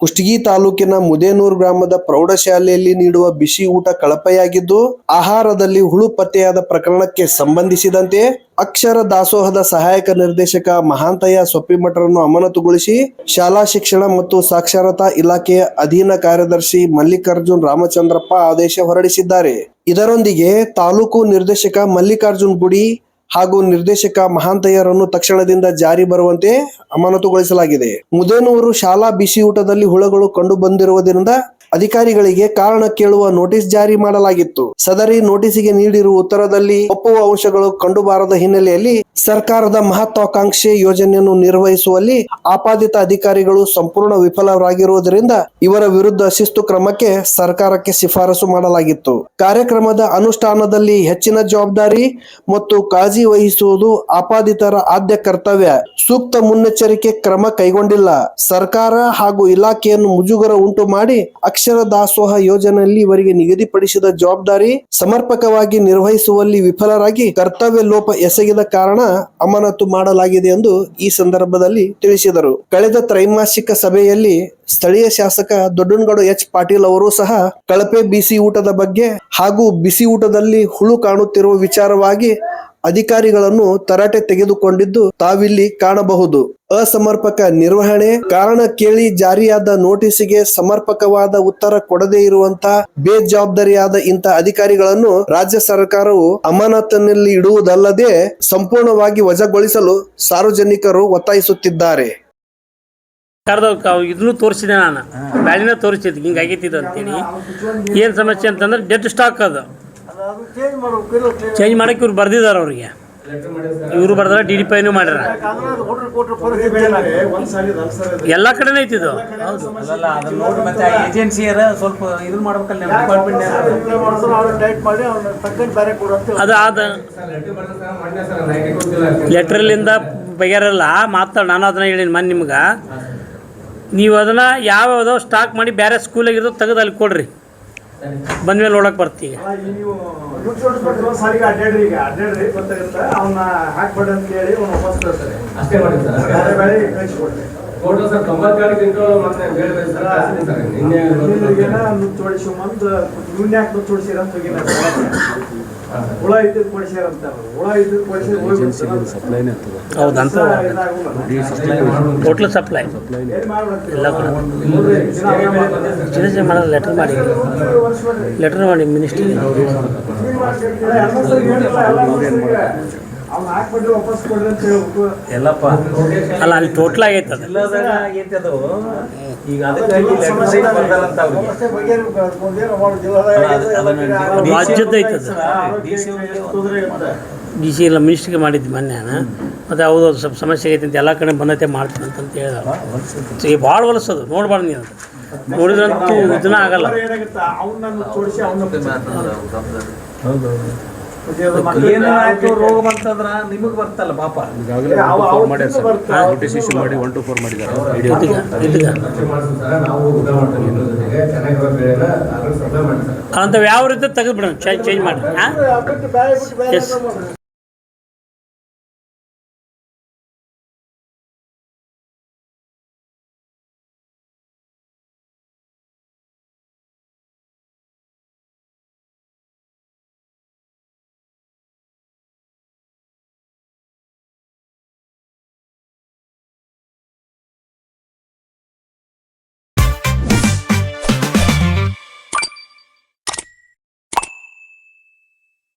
ಕುಷ್ಟಗಿ ತಾಲೂಕಿನ ಮುದೇನೂರು ಗ್ರಾಮದ ಪ್ರೌಢಶಾಲೆಯಲ್ಲಿ ನೀಡುವ ಬಿಸಿ ಊಟ ಕಳಪೆಯಾಗಿದ್ದು, ಆಹಾರದಲ್ಲಿ ಹುಳು ಪತ್ತೆಯಾದ ಪ್ರಕರಣಕ್ಕೆ ಸಂಬಂಧಿಸಿದಂತೆ ಅಕ್ಷರ ದಾಸೋಹದ ಸಹಾಯಕ ನಿರ್ದೇಶಕ ಮಹಾಂತಯ್ಯ ಸೊಪ್ಪಿಮಠರನ್ನು ಅಮಾನತುಗೊಳಿಸಿ ಶಾಲಾ ಶಿಕ್ಷಣ ಮತ್ತು ಸಾಕ್ಷರತಾ ಇಲಾಖೆಯ ಅಧೀನ ಕಾರ್ಯದರ್ಶಿ ಮಲ್ಲಿಕಾರ್ಜುನ್ ರಾಮಚಂದ್ರಪ್ಪ ಆದೇಶ ಹೊರಡಿಸಿದ್ದಾರೆ. ಇದರೊಂದಿಗೆ ತಾಲೂಕು ನಿರ್ದೇಶಕ ಮಲ್ಲಿಕಾರ್ಜುನ್ ಗುಡಿ ಹಾಗೂ ನಿರ್ದೇಶಕ ಮಹಾಂತಯ್ಯರನ್ನು ತಕ್ಷಣದಿಂದ ಜಾರಿ ಬರುವಂತೆ ಅಮಾನತುಗೊಳಿಸಲಾಗಿದೆ. ಮುದೇನೂರು ಶಾಲಾ ಬಿಸಿಯೂಟದಲ್ಲಿ ಹುಳಗಳು ಕಂಡು ಬಂದಿರುವುದರಿಂದ ಅಧಿಕಾರಿಗಳಿಗೆ ಕಾರಣ ಕೇಳುವ ನೋಟಿಸ್ ಜಾರಿ ಮಾಡಲಾಗಿತ್ತು. ಸದರಿ ನೋಟಿಸಿಗೆ ನೀಡಿರುವ ಉತ್ತರದಲ್ಲಿ ಒಪ್ಪುವ ಅಂಶಗಳು ಕಂಡುಬಾರದ ಹಿನ್ನೆಲೆಯಲ್ಲಿ ಸರ್ಕಾರದ ಮಹತ್ವಾಕಾಂಕ್ಷೆ ಯೋಜನೆಯನ್ನು ನಿರ್ವಹಿಸುವಲ್ಲಿ ಆಪಾದಿತ ಅಧಿಕಾರಿಗಳು ಸಂಪೂರ್ಣ ವಿಫಲರಾಗಿರುವುದರಿಂದ ಇವರ ವಿರುದ್ಧ ಶಿಸ್ತು ಕ್ರಮಕ್ಕೆ ಸರ್ಕಾರಕ್ಕೆ ಶಿಫಾರಸು ಮಾಡಲಾಗಿತ್ತು. ಕಾರ್ಯಕ್ರಮದ ಅನುಷ್ಠಾನದಲ್ಲಿ ಹೆಚ್ಚಿನ ಜವಾಬ್ದಾರಿ ಮತ್ತು ಕಾಳಜಿ ವಹಿಸುವುದು ಆಪಾದಿತರ ಆದ್ಯ ಕರ್ತವ್ಯ. ಸೂಕ್ತ ಮುನ್ನೆಚ್ಚರಿಕೆ ಕ್ರಮ ಕೈಗೊಂಡಿಲ್ಲ. ಸರ್ಕಾರ ಹಾಗೂ ಇಲಾಖೆಯನ್ನು ಮುಜುಗರ ಉಂಟು ಮಾಡಿ ಅಕ್ಷರ ದಾಸೋಹ ಯೋಜನೆಯಲ್ಲಿ ಇವರಿಗೆ ನಿಗದಿಪಡಿಸಿದ ಜವಾಬ್ದಾರಿ ಸಮರ್ಪಕವಾಗಿ ನಿರ್ವಹಿಸುವಲ್ಲಿ ವಿಫಲರಾಗಿ ಕರ್ತವ್ಯ ಲೋಪ ಎಸಗಿದ ಕಾರಣ ಅಮಾನತು ಮಾಡಲಾಗಿದೆ ಎಂದು ಈ ಸಂದರ್ಭದಲ್ಲಿ ತಿಳಿಸಿದರು. ಕಳೆದ ತ್ರೈಮಾಸಿಕ ಸಭೆಯಲ್ಲಿ ಸ್ಥಳೀಯ ಶಾಸಕ ದೊಡ್ಡನಗೌಡ ಎಚ್. ಪಾಟೀಲ್ ಅವರು ಸಹ ಕಳಪೆ ಬಿಸಿ ಊಟದ ಬಗ್ಗೆ ಹಾಗೂ ಬಿಸಿ ಊಟದಲ್ಲಿ ಹುಳು ಕಾಣುತ್ತಿರುವ ವಿಚಾರವಾಗಿ ಅಧಿಕಾರಿಗಳನ್ನು ತರಾಟೆ ತೆಗೆದುಕೊಂಡಿದ್ದು ತಾವಿಲ್ಲಿ ಕಾಣಬಹುದು. ಅಸಮರ್ಪಕ ನಿರ್ವಹಣೆ ಕಾರಣ ಕೇಳಿ ಜಾರಿಯಾದ ನೋಟಿಸಿಗೆ ಸಮರ್ಪಕವಾದ ಉತ್ತರ ಕೊಡದೇ ಇರುವಂತಹ ಬೇಜವಾಬ್ದಾರಿಯಾದ ಇಂತಹ ಅಧಿಕಾರಿಗಳನ್ನು ರಾಜ್ಯ ಸರ್ಕಾರವು ಅಮಾನತಿನಲ್ಲಿ ಇಡುವುದಲ್ಲದೆ ಸಂಪೂರ್ಣವಾಗಿ ವಜಾಗೊಳಿಸಲು ಸಾರ್ವಜನಿಕರು ಒತ್ತಾಯಿಸುತ್ತಿದ್ದಾರೆ. ಇದನ್ನು ತೋರಿಸಿದೆ ನಾನು. ಬ್ಯಾಳಿನ ಅಂತೇಳಿ. ಏನು ಸಮಸ್ಯೆ ಅಂತಂದ್ರೆ ಡೆಡ್ ಸ್ಟಾಕ್ ಅದು. ಚೇಂಜ್ ಮಾಡಕ್ಕೆ ಇವ್ರು ಬರ್ದಿದ್ದಾರೆ ಅವ್ರಿಗೆ. ಇವರು ಬರ್ದಾರ ಡಿ ಡಿ ಪೈನು ಮಾಡ್ಯಾರ ಎಲ್ಲ ಕಡೆನೇ ಐತಿ ಇದು. ಹೌದು. ಅದನ್ನ ನೋಡಿ ಮತ್ತೆ ಏಜೆನ್ಸಿಯರ ಸ್ವಲ್ಪ ಇದು ಮಾಡ್ಬೇಕಲ್ಲ ಅದು ಆದ ಲೆಟ್ರಲ್ಲಿಂದ ಬಗೆರಲ್ಲ ಮಾತಾಡ ನಾನು ಅದನ್ನ ಹೇಳಿನಿ ಮನ್ ನಿಮ್ಗೆ. ನೀವು ಅದನ್ನು ಯಾವ್ಯಾವ್ದೋ ಸ್ಟಾಕ್ ಮಾಡಿ ಬೇರೆ ಸ್ಕೂಲಾಗಿರೋದು ತೆಗೆದು ಅಲ್ಲಿ ಕೊಡ್ರಿ. ಬಂದ್ಮೇಲೆ ಬರ್ತೀವಿ. ಅಡ್ಡಾಡ್ರಿ ಈಗ ಅಡ್ಡಾಡ್ರಿ ಗೊತ್ತಾಗುತ್ತೆ ಅವನ್ನ ಹಾಕ್ಬೇಡಿ ಅಂತ ಹೇಳಿ ಅವ್ನು ವಾಪಸ್ ಕಳ್ಸ್ತಾರೆ ಅಷ್ಟೇ ಮಾಡಿ ಕಳಿಸ್ಕೊಡ್ರಿ ಸರ್ ಮತ್ತೆ ಬೇರೆ ಬೇರೆ ಸರ್ ಆಸೆ ಸರ್ ನಿನ್ನೆ ಮುಂದೆ ಯಾಕೆ ತೋಡಿಸಿರ ಅಂತ ಹೋಗಿಲ್ಲ ಹುಳ ಇದ್ದಿದ್ದು ಕೊಡಿಸ್ಯಾರ ಅಂತ. ಹುಳ ಇದ್ದದ್ದು ಕೊಡಿಸಿ ಹೌದಂತ ಹೋಟ್ಲ್ ಸಪ್ಲೈ ಎಲ್ಲ ಕೂಡ ಮಾಡೋದು ಲೆಟರ್ ಮಾಡಿ. ಲೆಟರ್ ಮಾಡಿ. ಮಿನಿಸ್ಟ್ರಿಗೆ ಎಲ್ಲಪ್ಪ. ಅಲ್ಲ ಅಲ್ಲಿ ಟೋಟಲ್ ಆಗೈತೆ ಅದು. ಎಲ್ಲದಾಗ ಆಗೈತೆ ಅದು. ಈಗ ಅದಕ್ಕಾಗಿ ಲೆಟರ್ ಬರ್ತಾರಂತ ಅವ್ರಿಗೆ. ಸಮಸ್ಯೆ ಬಗೆಹರಿಬೇಕು. ಅದಕ್ಕೊಂದೇನು ಮಾಡೋದು ಜಿಲ್ಲಾದಾಗ ಅದು- ಅದನ್ನ ಅದು ರಾಜ್ಯದ್ದು ಐತೆ ಅದು. ಡಿ ಸಿ ಎಲ್ಲ ಮಿನಿಸ್ಟ್ರಿಗೆ ಮಾಡಿದ್ದು ಮೊನ್ನೆ ಮತ್ತೆ ಹೌದು ಅದು ಸ್ವಲ್ಪ ಸಮಸ್ಯೆ ಆಗೈತೆ ಅಂತ ಎಲ್ಲ ಕಡೆ ಬಂದೈತೆ ಮಾಡ್ತೀನಿ ಅಂತಂತ ಹೇಳಿದ ಈಗ ಭಾಳ ಹೊಲಸದು. ನೋಡ್ಬಾರ್ದು ನೀನು ಅದು ನೋಡಿದ್ರಂತೂ ಇದನ್ನ ಆಗಲ್ಲ. ಏನಾಯ್ತು ರೋಗ ಬಂತಂದ್ರ ನಿಮಗೆ ಬರ್ತಲ್ಲ ಪಾಪ ನೋಟಿಸ್ ಇಶ್ಯೂ ಮಾಡಿ ಒನ್ ಟು ಫೋರ್ ಅಂಥವು ಯಾವ ರೀತಿ ತೆಗೆದು ಬಿಡೋಣ ಚೇಂಜ್ ಚೇಂಜ್ ಮಾಡಿ